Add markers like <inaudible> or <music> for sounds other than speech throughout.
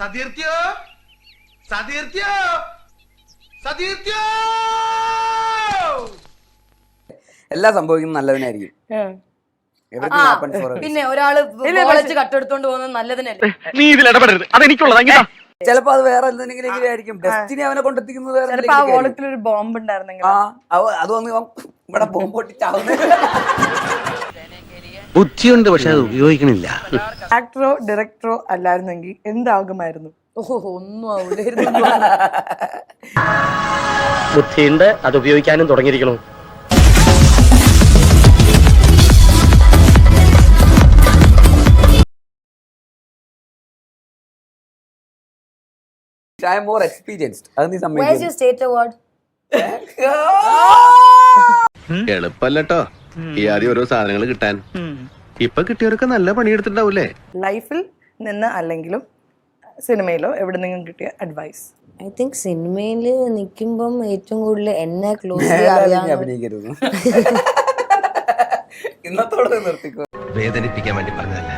സതീർത്യോ സതീർത്യോ സതീർത്യോ എല്ലാം സംഭവിക്കുന്നത് നല്ലതിനായിരിക്കും. പിന്നെ ഒരാൾ കോളേജ് കട്ടെടുത്തോണ്ട് പോകുന്നത് നല്ലതിനല്ലേ? നീ ഇതിൽ ഇടപെടരുത്. അതെനിക്കുള്ളതാ ചിലപ്പോ അത് വേറെ എന്തെങ്കിലും ആയിരിക്കും ഡെസ്റ്റിനി അവനെ കൊണ്ടെത്തിക്കുന്നത് വേറെ ചിലപ്പോ ആ എന്തെങ്കിലും വോളത്തിൽ ഒരു ബോംബ് ഉണ്ടായിരുന്നെങ്കിൽ. ആ അവ- അത് വന്ന് ഇവൻ ഇവിടെ ബോംബ് പൊട്ടിച്ചാവുന്നത്. <laughs> ബുദ്ധിയുണ്ട് പക്ഷെ അത് ഉപയോഗിക്കണില്ല. ആക്ടറോ ഡയറക്ടറോ അല്ലായിരുന്നെങ്കിൽ എന്താകുമായിരുന്നു? ഓഹോ ഒന്നും ആവൂലായിരുന്നു. ബുദ്ധിയുണ്ട് അത് ഉപയോഗിക്കാനും തുടങ്ങിയിരിക്കണു ഐ മോർ എക്സ്പീരിയൻസ്ഡ് അത് നീ Where's സമ്മതിക്കും your state award? <laughs> എളുപ്പല്ലോ ഈ ആദ്യം ഓരോ സാധനങ്ങൾ കിട്ടാൻ. ഇപ്പൊ കിട്ടിയവർക്ക് നല്ല പണിയെടുത്തിട്ടുണ്ടാവൂലേ ലൈഫിൽ നിന്ന് അല്ലെങ്കിലും സിനിമയിലോ എവിടെ നിന്നും കിട്ടിയ അഡ്വൈസ് ഐ തിങ്ക് സിനിമയിൽ നിൽക്കുമ്പം ഏറ്റവും കൂടുതൽ എന്നെ ക്ലോസ് അഭിനയിക്കരുത്. <laughs> ഇന്നത്തോടെ നിർത്തിക്കോ. വേദനിപ്പിക്കാൻ വേണ്ടി പറഞ്ഞതല്ല?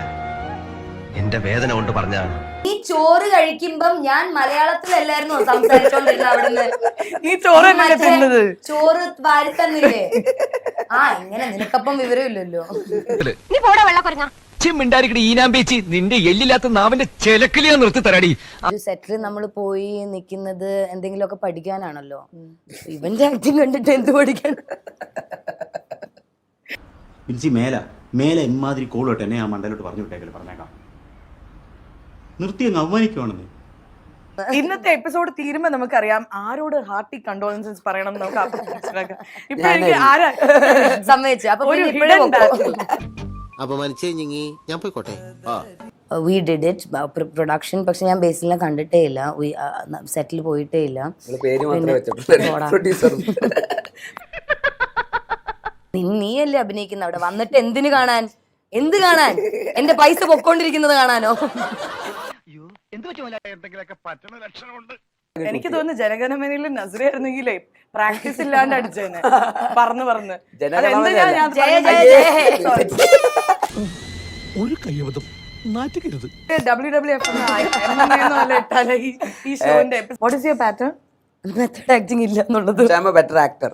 എന്റെ വേദന കൊണ്ട് പറഞ്ഞതാണ്. ഈ ചോറ് കഴിക്കുമ്പം ഞാൻ മലയാളത്തിലല്ലായിരുന്നു സംസാരിച്ചോണ്ടിരുന്നത് അവിടുന്ന്? നീ ചോറ് തന്നെയല്ലേ മറ്റേ തിന്നത്? ചോറ് വാരി തന്നില്ലേ ആ ഇങ്ങനെ നിനക്കപ്പം വിവരമില്ലല്ലോ. മിണ്ടാരിക്കടി ഈനാമ്പേച്ചി നിന്റെ എല്ലില്ലാത്ത നാവിന്റെ ചെലക്കിലിയാ നിർത്തി തരാടി. ഒരു സെറ്റിൽ നമ്മൾ പോയി നിൽക്കുന്നത് എന്തെങ്കിലുമൊക്കെ പഠിക്കാനാണല്ലോ. ഇവന്റെ ആക്ടിങ് കണ്ടിട്ട് എന്ത് പഠിക്കാൻ വിളിച്ച് മേല മേലെ ഇമാതിരി കോളോട്ട് എന്നെ ആ മണ്ടലോട്ട് പറഞ്ഞു വിട്ടേക്കൽ നിർത്തി അങ്ങ് അവമാനിക്കുവാണെന്ന്. ഇന്നത്തെ എപ്പിസോഡ് തീരുമ്പോ നമുക്കറിയാം ആരോട് ഹാർട്ടി കണ്ടോളൻസസ് പറയണം എന്ന് നമുക്ക് മനസ്സിലാക്കാം. ഇപ്പൊ എനിക്ക് ആരാ? സമ്മതിച്ചു. അപ്പൊ ഒരു പിന്നെ ഇപ്പഴേ hidden പൊക്കോ. അപമാനിച്ചേ ഞങ്ങി. ഞാൻ പോയിക്കോട്ടെ. വി ഡിഡ് ഇറ്റ് പ്രൊഡക്ഷൻ പക്ഷെ ഞാൻ ബേസിലെ കണ്ടിട്ടേ ഇല്ല. സെറ്റിൽ പോയിട്ടേ ഇല്ല. നിങ്ങൾ പേര് മാത്രമേ പിന്നെ വെച്ചിട്ടുള്ളൂ. പോടാ. പ്രൊഡ്യൂസർ <laughs> നീ- നീയല്ലേ അഭിനയിക്കുന്ന അവിടെ? വന്നിട്ട് എന്തിനു കാണാൻ? എന്ത് കാണാൻ? എന്റെ പൈസ പൊക്കോണ്ടിരിക്കുന്നത് കാണാനോ? എനിക്ക് തോന്നുന്നു ജനഗണമനയിൽ നസറിയായിരുന്നെങ്കിലേ പ്രാക്ടീസ് ഇല്ലാണ്ട് അടിച്ചേനെ. പറഞ്ഞു ജയ ഒരു കയ്യബദ്ധം ഡബ്ല്യു ഡബ്ല്യു എഫ് ഇട്ടാലേ ഈ- ഷോന്റെ what is your pattern method acting ഇല്ല എന്നുള്ളത്. ബെറ്റർ ആക്ടർ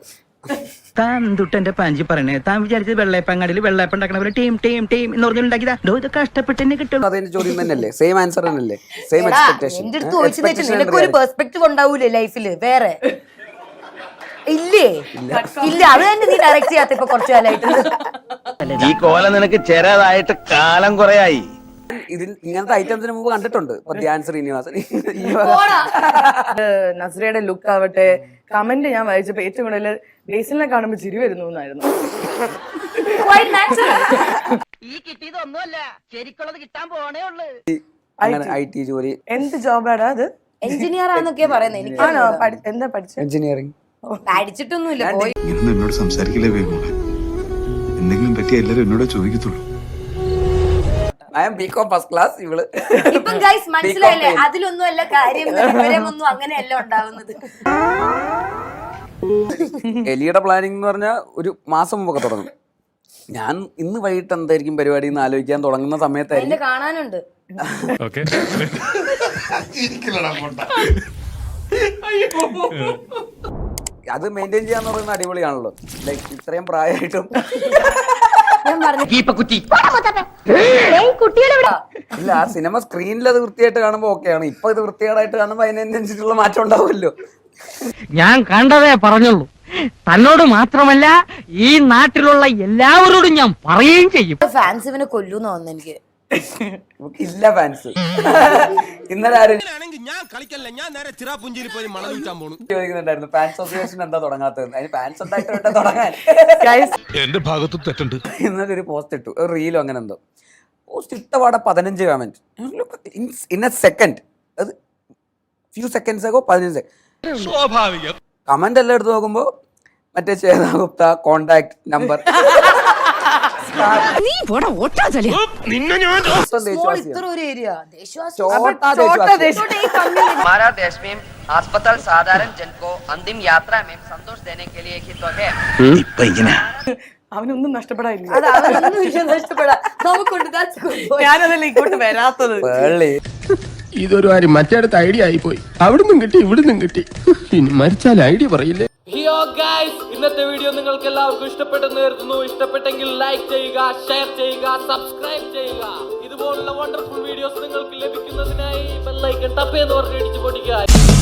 താൻ തൊട്ടെന്റെ പാഞ്ചി പറയണേ? താൻ വിചാരിച്ചത് വെള്ളയപ്പങ്ങാടിയിൽ വെള്ളയപ്പം ഉണ്ടാക്കണ ടീം ടീം ടീം എന്ന് പറഞ്ഞിട്ടുണ്ടാക്കിയതാ ഡോ ഇത് കഷ്ടപ്പെട്ട് തന്നെ കിട്ടും. അതെന്റെ ചോദ്യം തന്നെയല്ലേ? സെയിം ആൻസർ തന്നെയല്ലേ? സെയിം എടാ, എക്സ്പെക്ടേഷൻ എന്റെ അടുത്ത് ചോദിച്ചു വെച്ചാൽ നിനക്കൊരു പെർസ്പെക്ടീവ് ഉണ്ടാവൂലേ ലൈഫിൽ വേറെ. ഇല്ലേ? ഇല്ല. അത് തന്നെ നീ ഡയറക്റ്റ് ചെയ്യാത്ത ഇപ്പൊ കുറച്ചു കാലമായിട്ട് ഈ കോല നിനക്ക് ചെറുതായിട്ട് കാലം കുറയായി. ഇതിൽ ഇങ്ങനത്തെ ഐറ്റംസിന് മുമ്പ് കണ്ടിട്ടുണ്ട്. ഇപ്പൊ ധ്യാൻ ശ്രീനിവാസൻ. ഈ വക നസ്രയുടെ ലുക്ക് ആവട്ടെ. കമന്റ് ഞാൻ വായിച്ചപ്പോ ഏറ്റവും കൂടുതൽ ബേസിലിനെ കാണുമ്പോൾ ചിരി വരുന്നു എന്നായിരുന്നു. ഈ കിട്ടിയത് ഒന്നുമല്ല. ശരിക്കുള്ളത് കിട്ടാൻ പോണേ ഉള്ളു. അങ്ങനെ ഐ ടി ജോലി. എന്ത് ജോബാടാ അത്? എഞ്ചിനീയർ ആണെന്നൊക്കെയാ പറയുന്നത് എനിക്ക് ആണോ? പഠി- എന്താ പഠിച്ചത് എഞ്ചിനീയറിംഗ് പഠിച്ചിട്ടൊന്നുമില്ല. പോയി. ഇങ്ങനെ എന്നോട് സംസാരിക്കില്ലേ വേഗം എന്തെങ്കിലും പറ്റിയ എല്ലാവരും എന്നോട് ചോദിക്കത്തുള്ളൂ. I am BCom first class ഇവൾ. ഇപ്പം ഗൈസ് മനസ്സിലായില്ലേ. അതിലൊന്നും അല്ല കാര്യം അങ്ങനെയല്ല ഉണ്ടാവുന്നത്. എലിയുടെ പ്ലാനിങ് എന്ന് പറഞ്ഞാൽ ഒരു മാസം മുമ്പൊക്കെ തുടങ്ങും. ഞാൻ ഇന്ന് വൈകിട്ട് എന്തായിരിക്കും പരിപാടി എന്ന് ആലോചിക്കാൻ തുടങ്ങുന്ന സമയത്തായിരിക്കും. കാണാനുണ്ട്. അത് മെയിന്റെയിൻ ചെയ്യാന്ന് പറയുന്നത് അടിപൊളിയാണല്ലോ. ലൈക്ക് ഇത്രയും പ്രായമായിട്ടും ഞാൻ പറഞ്ഞു. ഇല്ല ആ സിനിമ സ്ക്രീനിൽ അത് വൃത്തിയായിട്ട് കാണുമ്പോ ഓക്കെയാണ് ഇപ്പൊ ഇത് വൃത്തികേടായിട്ട് കാണുമ്പോ അതിനനുസരിച്ചിട്ടുള്ള മാറ്റം ഉണ്ടാവുമല്ലോ. ഞാൻ കണ്ടതേ പറഞ്ഞുള്ളൂ. തന്നോട് മാത്രമല്ല ഈ നാട്ടിലുള്ള എല്ലാവരോടും ഞാൻ പറയുകയും ചെയ്യും. ഫാൻസ് ഇവനെ കൊല്ലൂന്ന് തോന്നുന്നു എനിക്ക്. ഇല്ല ഫാൻസ് ഇന്നലെ ആരും ഞാൻ കളിക്കല്ല? ഞാൻ നേരെ ചിറാപുഞ്ചിയിൽ പോയി മണം വിൽക്കാൻ പോണു. ചോദിക്കുന്നുണ്ടായിരുന്നു ഫാൻസ് അസോസിയേഷൻ എന്താ തുടങ്ങാത്തത് അതിന് ഫാൻസ് ഉണ്ടായിട്ട് തുടങ്ങാൻ. എന്റെ ഭാഗത്ത് തെറ്റുണ്ട്. ഇന്നലെ ഒരു പോസ്റ്റ് ഇട്ടു ഒരു റീലോ അങ്ങനെ എന്തോ. പോസ്റ്റ് ഇട്ടപാടെ പതിനഞ്ച് കമന്റ് ഇൻ എ സെക്കൻഡ് അത് ഫ്യൂ സെക്കൻഡ്സ് ആകോ പതിനഞ്ച് സ്വാഭാവികം. കമന്റ് എല്ലാം എടുത്ത് നോക്കുമ്പോ മറ്റേ ചേതാ ഗുപ്ത കോണ്ടാക്ട് നമ്പർ നിന്നെ ഞാൻ സ്മോൾ ഇത്ര ഒരു ഏരിയ ദേശവാസി ചോട്ടാ ദേശവാസി. हमारा देश में अस्पताल साधारण जन को अंतिम यात्रा में संतोष देने के लिए ही तो है ഇപ്പൊ ഇങ്ങനെ അവനൊന്നും നഷ്ടപ്പെടാനില്ല അത് അവനൊന്നും ഇല്ല നഷ്ടപ്പെടാ നമുക്കുണ്ട് that's good boy. ഞാനതല്ല ഇങ്ങോട്ട് വരാത്തത് പേളി ഇതൊരു കാര്യം മറ്റേടത്ത് ഐഡിയ ആയിപ്പോയി അവിടുന്നും കിട്ടി ഇവിടുന്നും കിട്ടി ഇനി മരിച്ചാൽ ഐഡിയ പറയില്ലേ ഹിയോ ഗൈസ് ഇന്നത്തെ വീഡിയോ നിങ്ങൾക്ക് എല്ലാവർക്കും ഇഷ്ടപ്പെട്ടെന്ന് കരുതുന്നു. ഇഷ്ടപ്പെട്ടെങ്കിൽ ലൈക്ക് ചെയ്യുക ഷെയർ ചെയ്യുക സബ്സ്ക്രൈബ് ചെയ്യുക. ഇതുപോലുള്ള വണ്ടർഫുൾ വീഡിയോസ് നിങ്ങൾക്ക് ലഭിക്കുന്നതിനായി ബെല്ലൈക്കൺ ടപ്പ് എന്ന് പറഞ്ഞ് ഇടിച്ചു പൊടിക്കുക